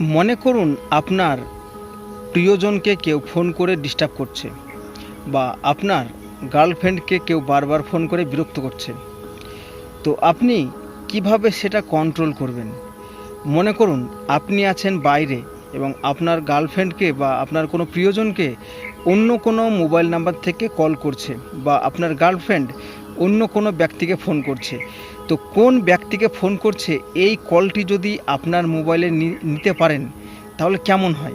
মনে করুন আপনার প্রিয়জনকে কেউ ফোন করে ডিস্টার্ব করছে বা আপনার গার্লফ্রেন্ডকে কেউ বারবার ফোন করে বিরক্ত করছে। তো আপনি কীভাবে সেটা কন্ট্রোল করবেন? মনে করুন আপনি আছেন বাইরে এবং আপনার গার্লফ্রেন্ডকে বা আপনার কোনো প্রিয়জনকে অন্য কোনো মোবাইল নাম্বার থেকে কল করছে বা আপনার গার্লফ্রেন্ড অন্য কোনো ব্যক্তিকে ফোন করছে। তো কোন ব্যক্তিকে ফোন করছে, এই কলটি যদি আপনার মোবাইলে নিতে পারেন, তাহলে কেমন হয়?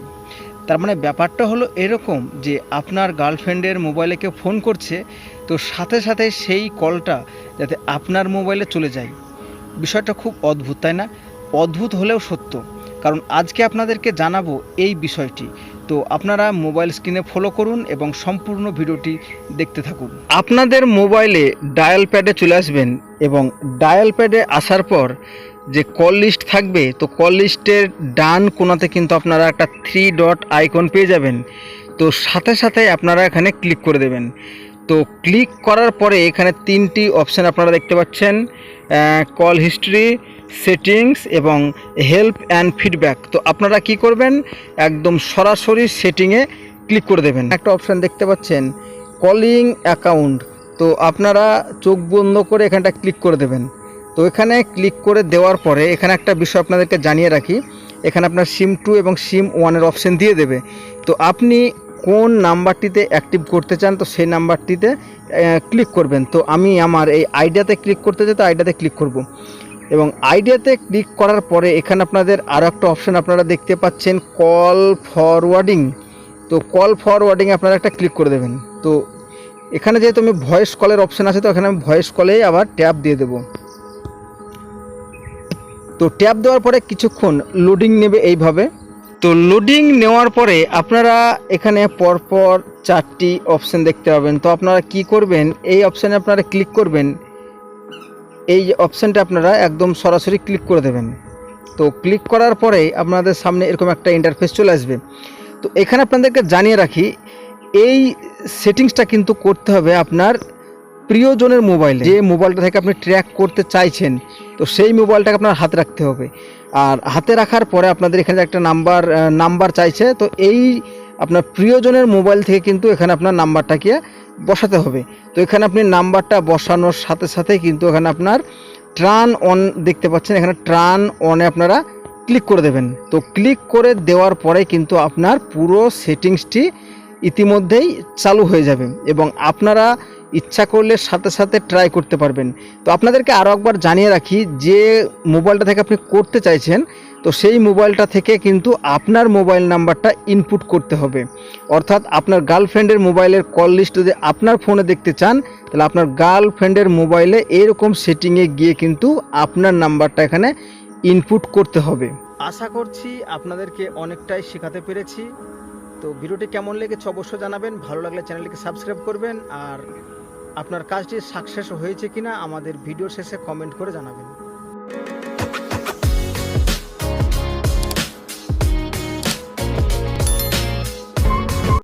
তার মানে ব্যাপারটা হলো এরকম যে আপনার গার্লফ্রেন্ডের মোবাইলে কেউ ফোন করছে, তো সাথে সাথে সেই কলটা যাতে আপনার মোবাইলে চলে যায়। বিষয়টা খুব অদ্ভুত, তাই না? অদ্ভুত হলেও সত্য। কারণ আজকে আপনাদেরকে জানাব এই বিষয়টি। তো আপনারা মোবাইল স্ক্রিনে ফলো করুন এবং সম্পূর্ণ ভিডিওটি দেখতে থাকুন। আপনাদের মোবাইলে ডায়াল প্যাডে চলে আসবেন এবং ডায়াল প্যাডে আসার পর যে কল লিস্ট থাকবে, তো কল লিস্টের ডান কোণাতে কিন্তু আপনারা একটা থ্রি ডট আইকন পেয়ে যাবেন। তো সাথে সাথে আপনারা এখানে ক্লিক করে দেবেন। তো ক্লিক করার পরে এখানে তিনটি অপশান আপনারা দেখতে পাচ্ছেন কল হিস্ট্রি সেটিংস এবং হেল্প অ্যান্ড ফিডব্যাক তো আপনারা কি করবেন? একদম সরাসরি সেটিংয়ে ক্লিক করে দেবেন। একটা অপশান দেখতে পাচ্ছেন কলিং অ্যাকাউন্ট তো আপনারা চোখ বন্ধ করে এখানটা ক্লিক করে দেবেন। তো এখানে ক্লিক করে দেওয়ার পরে এখানে একটা বিষয় আপনাদেরকে জানিয়ে রাখি। এখানে আপনার সিম টু এবং সিম ওয়ানের অপশান দিয়ে দেবে। তো আপনি কোন নাম্বারটিতে অ্যাক্টিভ করতে চান, তো সেই নাম্বারটিতে ক্লিক করবেন। তো আমি আমার এই আইডিয়াতে ক্লিক করতে চাই, তো আইডিয়াতে ক্লিক করব। এবং আইডিয়াতে ক্লিক করার পরে এখানে আপনাদের আরও একটা অপশান আপনারা দেখতে পাচ্ছেন কল ফরওয়ার্ডিং তো কল ফরওয়ার্ডিং আপনারা একটা ক্লিক করে দেবেন। তো এখানে যেহেতু আমি ভয়েস কলের অপশান আছে, তো এখানে আমি ভয়েস কলেই আবার ট্যাপ দিয়ে দেবো। তো ট্যাপ দেওয়ার পরে কিছুক্ষণ লোডিং নেবে এইভাবে। তো লোডিং নেওয়ার পরে আপনারা এখানে পরপর চারটি অপশান দেখতে পাবেন। তো আপনারা কি করবেন, এই অপশানে আপনারা ক্লিক করবেন। এই অপশানটা আপনারা একদম সরাসরি ক্লিক করে দেবেন। তো ক্লিক করার পরে আপনাদের সামনে এরকম একটা ইন্টারফেস চলে আসবে। তো এখানে আপনাদেরকে জানিয়ে রাখি, এই সেটিংসটা কিন্তু করতে হবে আপনার প্রিয়জনের মোবাইলে। যে মোবাইলটা থেকে আপনি ট্র্যাক করতে চাইছেন, তো সেই মোবাইলটাকে আপনার হাতে রাখতে হবে। আর হাতে রাখার পরে আপনাদের এখানে একটা নাম্বার নাম্বার চাইছে, তো এই আপনার প্রিয়জনের মোবাইল থেকে কিন্তু এখানে আপনার নাম্বারটাকে বসাতে হবে। তো এখানে আপনি নাম্বারটা বসানোর সাথে সাথে কিন্তু এখানে আপনার ট্রান অন দেখতে পাচ্ছেন, এখানে ট্রান অনে আপনারা ক্লিক করে দেবেন। তো ক্লিক করে দেওয়ার পরে কিন্তু আপনার পুরো সেটিংসটি ইতিমধ্যেই চালু হয়ে যাবে এবং আপনারা ইচ্ছা করলে সাথে সাথে ট্রাই করতে পারবেন। তো আপনাদেরকে আরও একবার জানিয়ে রাখি, যে মোবাইলটা থেকে আপনি করতে চাইছেন, তো সেই মোবাইলটা থেকে কিন্তু আপনার মোবাইল নাম্বারটা ইনপুট করতে হবে। অর্থাৎ আপনার গার্লফ্রেন্ডের মোবাইলের কল লিস্ট যদি আপনার ফোনে দেখতে চান, তাহলে আপনার গার্লফ্রেন্ডের মোবাইলে এরকম সেটিংয়ে গিয়ে কিন্তু আপনার নাম্বারটা এখানে ইনপুট করতে হবে। আশা করছি আপনাদেরকে অনেকটাই শেখাতে পেরেছি। তো ভিডিওটি কেমন লেগেছে অবশ্যই জানাবেন। ভালো লাগলে চ্যানেলটিকে সাবস্ক্রাইব করবেন। আর আপনার কাজটি সাকসেস হয়েছে কিনা আমাদের ভিডিও শেষে কমেন্ট করে জানাবেন।